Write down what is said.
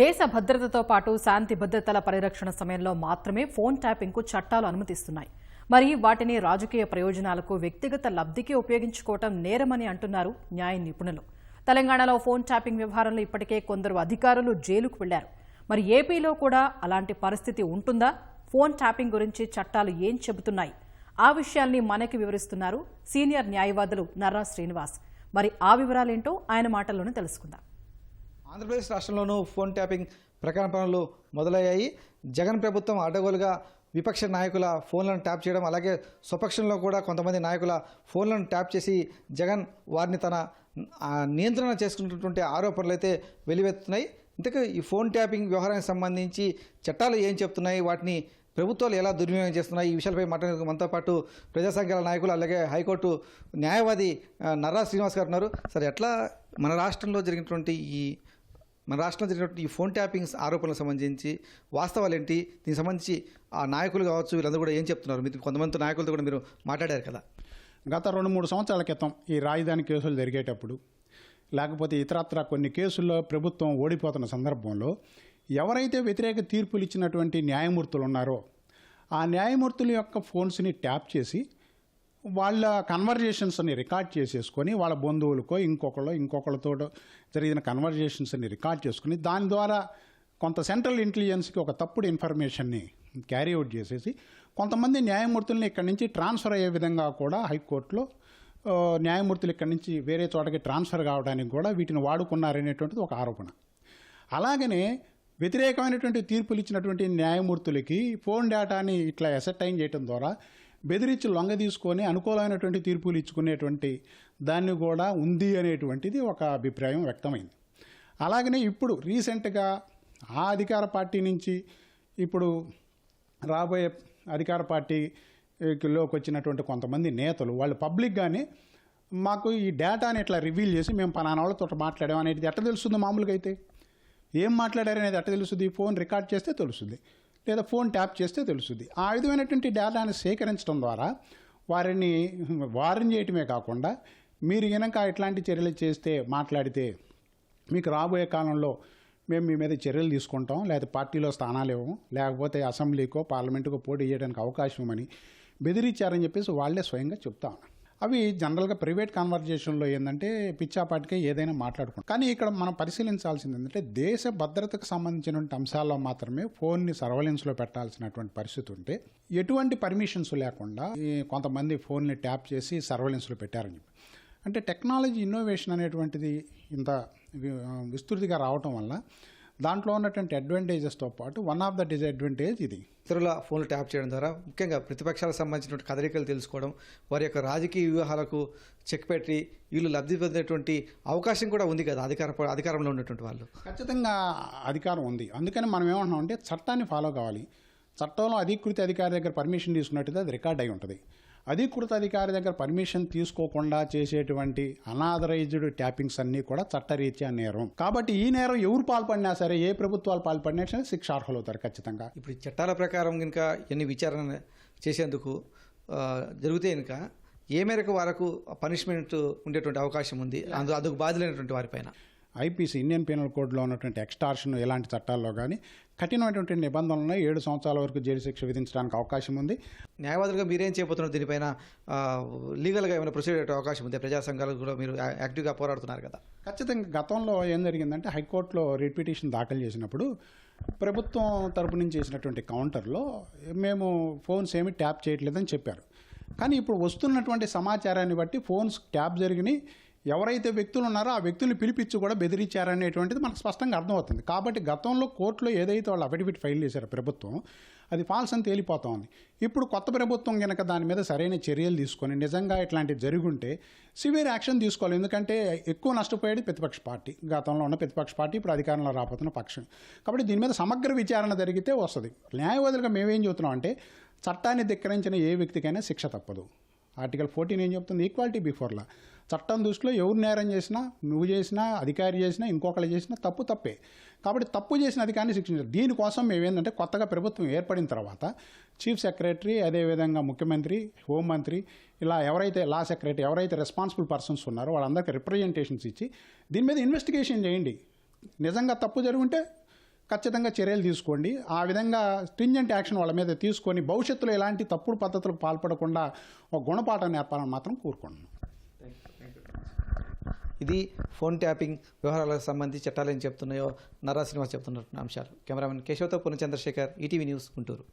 దేశ భద్రతతో పాటు శాంతి భద్రతల పరిరక్షణ సమయంలో మాత్రమే ఫోన్ ట్యాపింగ్కు చట్టాలు అనుమతిస్తున్నాయి. మరి వాటిని రాజకీయ ప్రయోజనాలకు వ్యక్తిగత లబ్ధికి ఉపయోగించుకోవటం నేరమని అంటున్నారు న్యాయ నిపుణులు. తెలంగాణలో ఫోన్ ట్యాపింగ్ వ్యవహారంలో ఇప్పటికే కొందరు అధికారులు జైలుకు వెళ్ళారు. మరి ఏపీలో కూడా అలాంటి పరిస్థితి ఉంటుందా? ఫోన్ ట్యాపింగ్ గురించి చట్టాలు ఏం చెబుతున్నాయి? ఆ విషయాల్ని మనకి వివరిస్తున్నారు సీనియర్ న్యాయవాదులు నర్రా శ్రీనివాస్. మరి ఆ వివరాలేంటో ఆయన మాటల్లోనే తెలుసుకుందాం. ఆంధ్రప్రదేశ్ రాష్ట్రంలోనూ ఫోన్ ట్యాపింగ్ ప్రకటన పనులు మొదలయ్యాయి. జగన్ ప్రభుత్వం అడ్డగోలుగా విపక్ష నాయకుల ఫోన్లను ట్యాప్ చేయడం అలాగే స్వపక్షంలో కూడా కొంతమంది నాయకుల ఫోన్లను ట్యాప్ చేసి జగన్ వారిని తన నియంత్రణ చేసుకున్నటువంటి ఆరోపణలు అయితే వెలివెత్తున్నాయి. ఇంతకు ఈ ఫోన్ ట్యాపింగ్ వ్యవహారానికి సంబంధించి చట్టాలు ఏం చెప్తున్నాయి? వాటిని ప్రభుత్వాలు ఎలా దుర్వినియోగం చేస్తున్నాయి? ఈ విషయాలపై మాట్లాడేందుకు మనతో పాటు ప్రజా సంఘాల నాయకులు అలాగే హైకోర్టు న్యాయవాది నర్రా శ్రీనివాస్ గారు ఉన్నారు. సరే ఎట్లా మన రాష్ట్రంలో జరిగినటువంటి ఈ మన రాష్ట్రంలో జరిగినటువంటి ఈ ఫోన్ ట్యాపింగ్స్ ఆరోపణలకు సంబంధించి వాస్తవాలు ఏంటి దీనికి సంబంధించి ఆ నాయకులు కావచ్చు వీళ్ళందరూ కూడా ఏం చెప్తున్నారు? మీరు కొంతమంది నాయకులతో కూడా మీరు మాట్లాడారు కదా. గత రెండు మూడు సంవత్సరాల క్రితం ఈ రాజధాని కేసులు జరిగేటప్పుడు లేకపోతే ఇతరత్ర కొన్ని కేసుల్లో ప్రభుత్వం ఓడిపోతున్న సందర్భంలో ఎవరైతే వ్యతిరేక తీర్పులు ఇచ్చినటువంటి న్యాయమూర్తులు ఉన్నారో ఆ న్యాయమూర్తుల యొక్క ఫోన్స్ని ట్యాప్ చేసి వాళ్ళ కన్వర్జేషన్స్ని రికార్డ్ చేసేసుకొని వాళ్ళ బంధువులకో ఇంకొకళ్ళు ఇంకొకళ్ళతో జరిగిన కన్వర్జేషన్స్ని రికార్డ్ చేసుకుని దాని ద్వారా కొంత సెంట్రల్ ఇంటెలిజెన్స్కి ఒక తప్పుడు ఇన్ఫర్మేషన్ని క్యారీ అవుట్ చేసేసి కొంతమంది న్యాయమూర్తుల్ని ఇక్కడి నుంచి ట్రాన్స్ఫర్ అయ్యే విధంగా కూడా హైకోర్టులో న్యాయమూర్తులు ఇక్కడి నుంచి వేరే చోటకి ట్రాన్స్ఫర్ కావడానికి కూడా వీటిని వాడుకున్నారనేటువంటిది ఒక ఆరోపణ. అలాగనే వ్యతిరేకమైనటువంటి తీర్పులు ఇచ్చినటువంటి న్యాయమూర్తులకి ఫోన్ డేటాని ఇట్లా అసెటైన్ చేయడం ద్వారా బెదిరించి లొంగ తీసుకొని అనుకూలమైనటువంటి తీర్పులు ఇచ్చుకునేటువంటి దాన్ని కూడా ఉంది అనేటువంటిది ఒక అభిప్రాయం వ్యక్తమైంది. అలాగనే ఇప్పుడు రీసెంట్గా ఆ అధికార పార్టీ నుంచి ఇప్పుడు రాబోయే అధికార పార్టీలోకి వచ్చినటువంటి కొంతమంది నేతలు వాళ్ళు పబ్లిక్గానే మాకు ఈ డేటాని ఇట్లా రివీల్ చేసి మేము పలానా వాళ్ళతో మాట్లాడాం అనేది ఎట్ట తెలుస్తుంది మామూలుగా అయితే? ఏం మాట్లాడారనేది ఎట్ట తెలుస్తుంది? ఫోన్ రికార్డ్ చేస్తే తెలుస్తుంది. లేదా ఫోన్ ట్యాప్ చేస్తే తెలుస్తుంది. ఆ విధమైనటువంటి డేటాను సేకరించడం ద్వారా వారిని వారిని చేయటమే కాకుండా మీరు గనక ఇట్లాంటి చర్యలు చేస్తే మాట్లాడితే మీకు రాబోయే కాలంలో మేము మీ మీద చర్యలు తీసుకుంటాం లేదా పార్టీలో స్థానాలు ఇవ్వము లేకపోతే అసెంబ్లీకో పార్లమెంటుకో పోటీ చేయడానికి అవకాశం అని బెదిరించారని చెప్పేసి వాళ్ళే స్వయంగా చెప్తా అవి జనరల్గా ప్రైవేట్ కాన్వర్జేషన్లో ఏంటంటే పిచ్చాపాటికే ఏదైనా మాట్లాడుకుంటాం. కానీ ఇక్కడ మనం పరిశీలించాల్సింది ఏంటంటే దేశ భద్రతకు సంబంధించినటువంటి అంశాల్లో మాత్రమే ఫోన్ని సర్వలెన్స్లో పెట్టాల్సినటువంటి పరిస్థితి ఉంటే ఎటువంటి పర్మిషన్స్ లేకుండా కొంతమంది ఫోన్ని ట్యాప్ చేసి సర్వలెన్స్లో పెట్టారని చెప్పి. అంటే టెక్నాలజీ ఇన్నోవేషన్ అనేటువంటిది ఇంత విస్తృతిగా రావటం వల్ల దాంట్లో ఉన్నటువంటి అడ్వాంటేజెస్తో పాటు వన్ ఆఫ్ ద డిసడ్వాంటేజ్ ఇది. ఇతరుల ఫోన్లు ట్యాప్ చేయడం ద్వారా ముఖ్యంగా ప్రతిపక్షాలకు సంబంధించినటువంటి కదలికలు తెలుసుకోవడం వారి యొక్క రాజకీయ వ్యూహాలకు చెక్ పెట్టి వీళ్ళు లబ్ధి పొందేటువంటి అవకాశం కూడా ఉంది కదా అధికార అధికారంలో ఉన్నటువంటి వాళ్ళు. ఖచ్చితంగా అధికారం ఉంది. అందుకని మనం ఏమంటున్నాం అంటే చట్టాన్ని ఫాలో కావాలి. చట్టంలో అధీకృత అధికారి దగ్గర పర్మిషన్ తీసుకున్నట్టయితే అది రికార్డ్ అయి ఉంటుంది. అధీకృత అధికారి దగ్గర పర్మిషన్ తీసుకోకుండా చేసేటువంటి అనాథరైజ్డ్ ట్యాపింగ్స్ అన్నీ కూడా చట్టరీత్యా నేరం. కాబట్టి ఈ నేరం ఎవరు పాల్పడినా సరే ఏ ప్రభుత్వాలు పాల్పడినా సరే శిక్ష అర్హులవుతారు ఖచ్చితంగా. ఇప్పుడు చట్టాల ప్రకారం కనుక ఎన్ని విచారణ చేసేందుకు జరిగితే కనుక ఏ మేరకు వారకు పనిష్మెంట్ ఉండేటువంటి అవకాశం ఉంది అందు అందుకు బాధ్యులైనటువంటి వారిపైన? ఐపీసీ ఇండియన్ పీనల్ కోడ్లో ఉన్నటువంటి ఎక్స్టార్షన్ ఇలాంటి చట్టాల్లో కానీ కఠినమైనటువంటి నిబంధనలను ఏడు సంవత్సరాల వరకు జైలు శిక్ష విధించడానికి అవకాశం ఉంది. న్యాయవాదులుగా మీరేం చేయబోతున్నారు? దీనిపైన లీగల్గా ఏమైనా ప్రొసీడ్ అయ్యే అవకాశం ఉంది? ప్రజా సంఘాలు కూడా మీరు యాక్టివ్గా పోరాడుతున్నారు కదా. ఖచ్చితంగా గతంలో ఏం జరిగిందంటే హైకోర్టులో రిట్ పిటిషన్ దాఖలు చేసినప్పుడు ప్రభుత్వం తరపు నుంచి చేసినటువంటి కౌంటర్లో మేము ఫోన్స్ ఏమి ట్యాప్ చేయట్లేదని చెప్పారు. కానీ ఇప్పుడు వస్తున్నటువంటి సమాచారాన్ని బట్టి ఫోన్స్ ట్యాప్ జరిగినాయి. ఎవరైతే వ్యక్తులు ఉన్నారో ఆ వ్యక్తుల్ని పిలిపించి కూడా బెదిరించారనేటువంటిది మనకు స్పష్టంగా అర్థమవుతుంది. కాబట్టి గతంలో కోర్టులో ఏదైతే వాళ్ళు అఫిడవిట్ ఫైల్ చేశారో ప్రభుత్వం అది ఫాల్స్ అని తేలిపోతా ఉంది ఇప్పుడు కొత్త ప్రభుత్వం కనుక దాని మీద సరైన చర్యలు తీసుకొని నిజంగా ఇట్లాంటివి జరుగుంటే సివియర్ యాక్షన్ తీసుకోవాలి. ఎందుకంటే ఎక్కువ నష్టపోయేది ప్రతిపక్ష పార్టీ. గతంలో ఉన్న ప్రతిపక్ష పార్టీ ఇప్పుడు అధికారంలో రాబోతున్న పక్షం. కాబట్టి దీని మీద సమగ్ర విచారణ జరిగితే వస్తుంది. న్యాయవాదులుగా మేమేం చెబుతున్నాం అంటే చట్టాన్ని ధిక్కరించిన ఏ వ్యక్తికైనా శిక్ష తప్పదు. ఆర్టికల్ ఫోర్టీన్ ఏం చెప్తుంది ఈక్వాలిటీ బిఫోర్లా చట్టం దృష్టిలో ఎవరు నేరం చేసినా నువ్వు చేసినా అధికారి చేసినా ఇంకొకరు చేసినా తప్పు తప్పే. కాబట్టి తప్పు చేసిన అధికారిని శిక్షించారు దీనికోసం మేమేంటంటే కొత్తగా ప్రభుత్వం ఏర్పడిన తర్వాత చీఫ్ సెక్రటరీ అదేవిధంగా ముఖ్యమంత్రి హోంమంత్రి ఇలా ఎవరైతే లా సెక్రటరీ ఎవరైతే రెస్పాన్సిబుల్ పర్సన్స్ ఉన్నారో వాళ్ళందరికీ రిప్రజెంటేషన్స్ ఇచ్చి దీని మీద ఇన్వెస్టిగేషన్ చేయండి. నిజంగా తప్పు జరుగుంటే ఖచ్చితంగా చర్యలు తీసుకోండి. ఆ విధంగా స్ట్రింజెంట్ యాక్షన్ వాళ్ళ మీద తీసుకొని భవిష్యత్తులో ఎలాంటి తప్పుడు పద్ధతులకు పాల్పడకుండా ఒక గుణపాఠం నేర్పాలని మాత్రం కోరుకుంటున్నాను ఇది ఫోన్ ట్యాపింగ్ వ్యవహారాలకు సంబంధించి చట్టాలు ఏం చెప్తున్నాయో నరా శ్రీనివాస్ చెప్తున్నటువంటి అంశాలు. కెమెరామెన్ కేశవతో పూర్ణ చంద్రశేఖర్ ఈటీవీ న్యూస్ గుంటూరు.